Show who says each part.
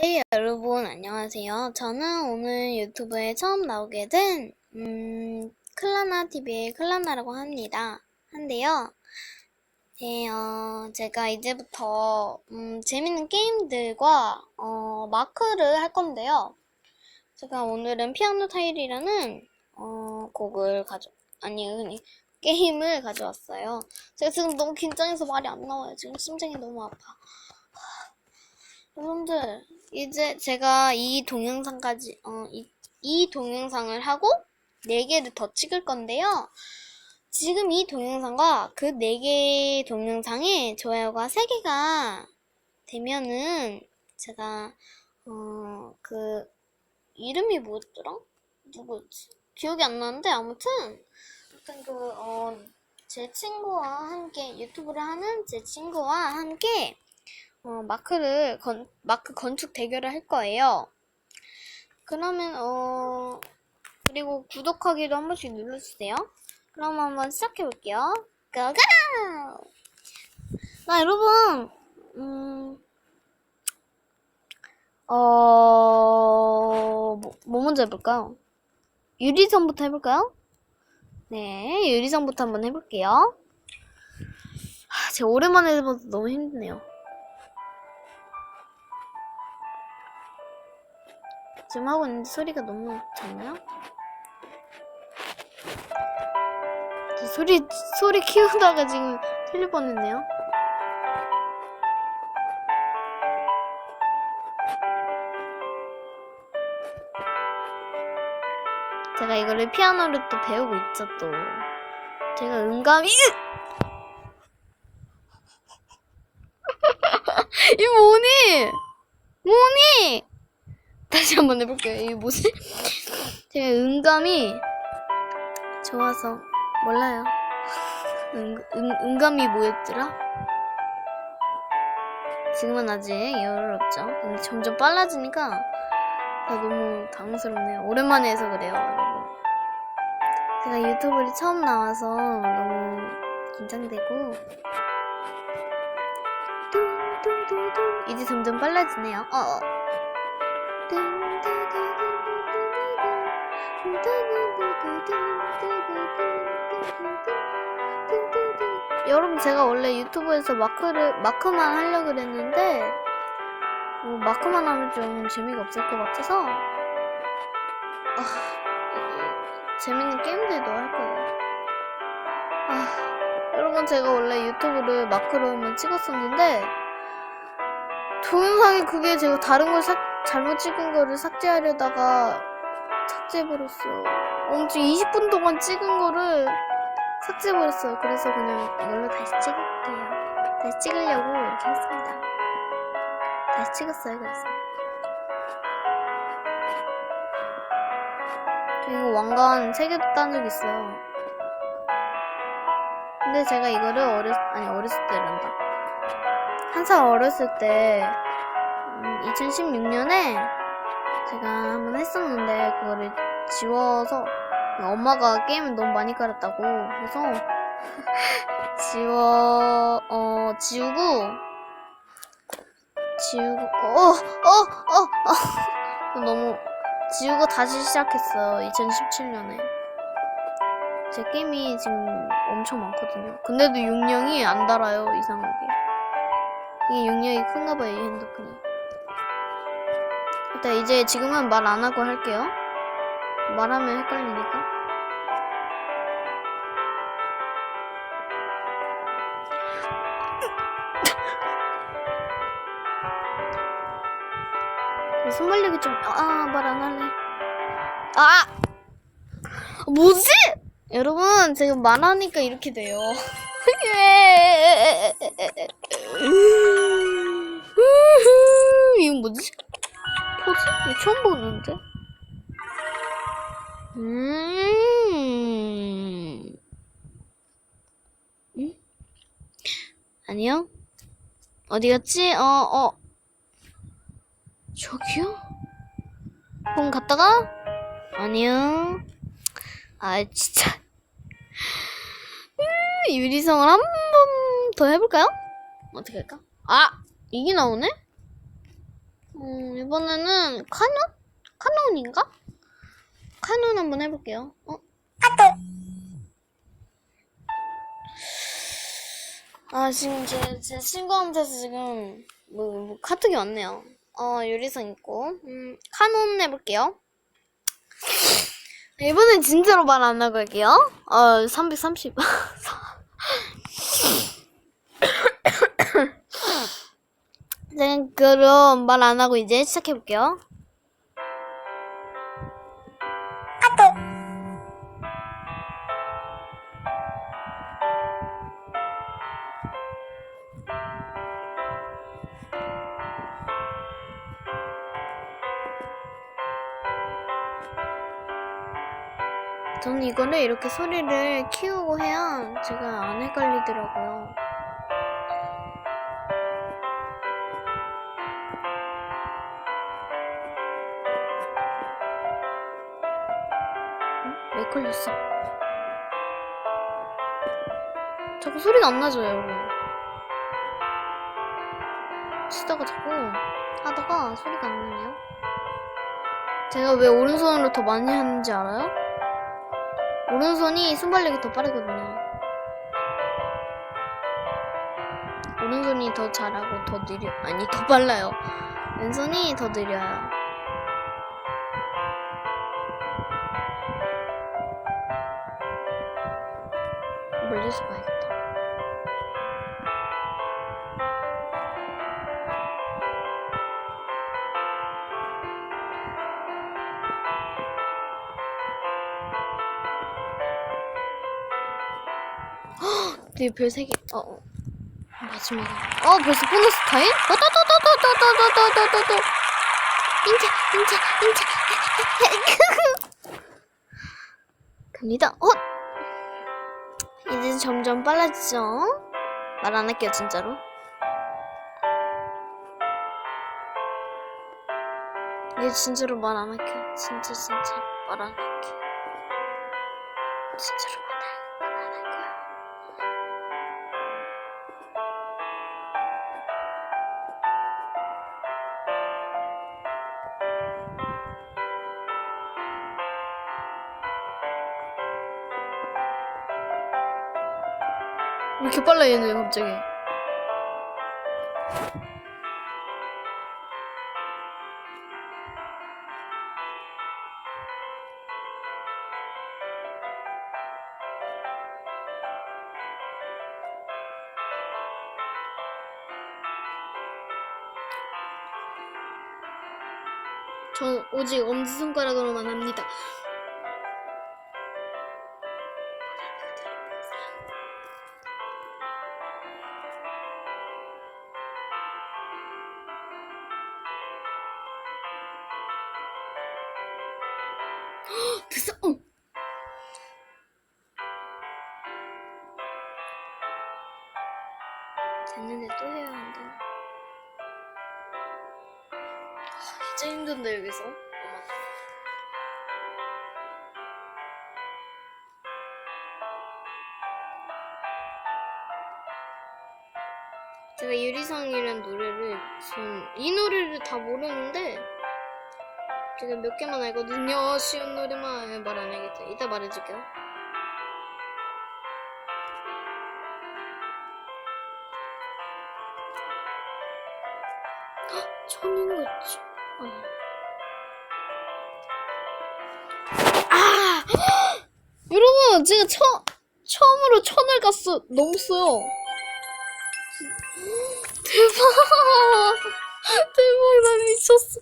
Speaker 1: 네, 여러분, 안녕하세요. 저는 오늘 유튜브에 처음 나오게 된, 음, 클라나 TV의 클라나라고 합니다. 한데요. 네, 어, 제가 이제부터, 음, 재밌는 게임들과, 어, 마크를 할 건데요. 제가 오늘은 피아노 타일이라는, 어, 곡을 가져, 아니, 아니, 게임을 가져왔어요. 제가 지금 너무 긴장해서 말이 안 나와요. 지금 심장이 너무 아파. 여러분들, 이제 제가 이 동영상까지, 어, 이, 이 동영상을 하고 4개를 더 찍을 건데요. 지금 이 동영상과 그 4개 동영상에 좋아요가 3개가 되면은 제가, 어, 그, 이름이 뭐였더라? 누구였지? 기억이 안 나는데, 아무튼, 아무튼 그, 어, 제 친구와 함께, 유튜브를 하는 제 친구와 함께, 어, 마크를 건, 마크 건축 대결을 할 거예요. 그러면 어 그리고 구독하기도 한 번씩 눌러주세요. 그럼 한번 시작해 볼게요. 고고! 나 여러분 음, 어, 뭐, 뭐 먼저 해볼까요? 유리선부터 해볼까요? 네, 유리선부터 한번 해볼게요. 하, 제가 오랜만에 해봐서 너무 힘드네요. 지금 하고 있는데 소리가 너무 작나요? 저 소리 소리 키우다가 지금 틀릴 뻔했네요. 제가 이거를 피아노를 또 배우고 있죠 또. 제가 음감이 이 뭐니? 뭐니? 다시 한번 해볼게요. 이게 뭐지? 제가 음감이 좋아서 몰라요. 음, 음, 음감이 뭐였더라? 지금은 아직 여유롭죠. 근데 점점 빨라지니까 나 너무 당황스럽네요. 오랜만에 해서 그래요, 여러분. 제가 유튜브를 처음 나와서 너무 긴장되고 이제 점점 빨라지네요. 어. 어. 여러분 제가 원래 유튜브에서 마크를 마크만 하려고 그랬는데 어, 마크만 하면 좀 재미가 없을 것 같아서 아, 이- 재밌는 게임들도 할 거예요. 아, 여러분 제가 원래 유튜브를 마크로만 찍었었는데 동영상에 그게 제가 다른 걸 삭, 잘못 찍은 거를 삭제하려다가 삭제해버렸어요. 엄청 20분 동안 찍은 거를 삭제해버렸어요. 그래서 그냥 이걸로 다시 찍을게요. 다시 찍으려고 이렇게 했습니다. 다시 찍었어요, 그래서. 저 이거 왕관 3개도 딴 적 있어요. 근데 제가 이거를 어렸, 아니, 어렸을 때란다. 한살 어렸을 때, 음, 2016년에 제가 한번 했었는데, 그거를 지워서, 엄마가 게임을 너무 많이 깔았다고 해서, 지워, 어, 지우고, 지우고, 어, 어, 어, 어. 너무, 지우고 다시 시작했어요. 2017년에. 제 게임이 지금 엄청 많거든요. 근데도 용량이 안 달아요, 이상하게. 이게 용량이 큰가 봐요, 이 핸드폰이. 일단 이제 지금은 말 안 하고 할게요. 말하면 헷갈리니까. 손 벌리기 좀, 아, 말 안 할래. 아! 뭐지? 여러분, 제가 말하니까 이렇게 돼요. 예. 이건 뭐지? 포즈? 이거 처음 보는데? 음. 음? 아니요? 어디 갔지? 어, 어. 저기요? 폰 갔다가? 아니요. 아, 진짜. 음, 유리성을 한 번 더 해볼까요? 어떻게 할까? 아! 이게 나오네? 음, 이번에는 카논? 카논인가? 카논 한번 해볼게요. 어? 아, 지금 제, 제 친구한테서 지금, 뭐, 뭐 카톡이 왔네요. 어, 요리선 있고. 음, 카논 해볼게요. 이번엔 진짜로 말 안 하고 할게요. 어, 330. 네, 그럼 말 안 하고 이제 시작해 볼게요. 저는 이거를 이렇게 소리를 키우고 해야 제가 안 헷갈리더라고요. 응? 왜 걸렸어? 자꾸 소리가 안 나죠, 여러분. 치다가 자꾸 하다가 소리가 안 나네요. 제가 왜 오른손으로 더 많이 하는지 알아요? 오른손이 순발력이 더 빠르거든요. 오른손이 더 잘하고 더 느려, 아니, 더 빨라요. 왼손이 더 느려요. 멀리서 봐야겠다. 별세 개. 어, 어. 마지막에. 어, 벌써 보너스 타임? 어, 또, 또, 또, 또, 또, 또, 또, 또, 또, 또, 또. 인자, 인자, 인자. 갑니다. 어? 이제 점점 빨라지죠? 말 안 할게요, 진짜로. 이제 진짜로 말 안 할게요. 진짜, 진짜 말 안 할게요. 진짜로 왜 이렇게 빨라 얘네 갑자기? 전 오직 엄지손가락으로만 합니다 됐는데 또 해야 한다 아, 진짜 힘든데 여기서 어머. 제가 유리상이라는 노래를 지금 이 노래를 다 모르는데 제가 몇 개만 알거든요. 쉬운 노래만 말안 해야겠다. 이따 말해줄게요. 헉, 천인 거 있죠. 어. 아! 여러분, 제가 처, 처음으로 천을 갔어. 넘었어요. 대박! 대박, 나 미쳤어.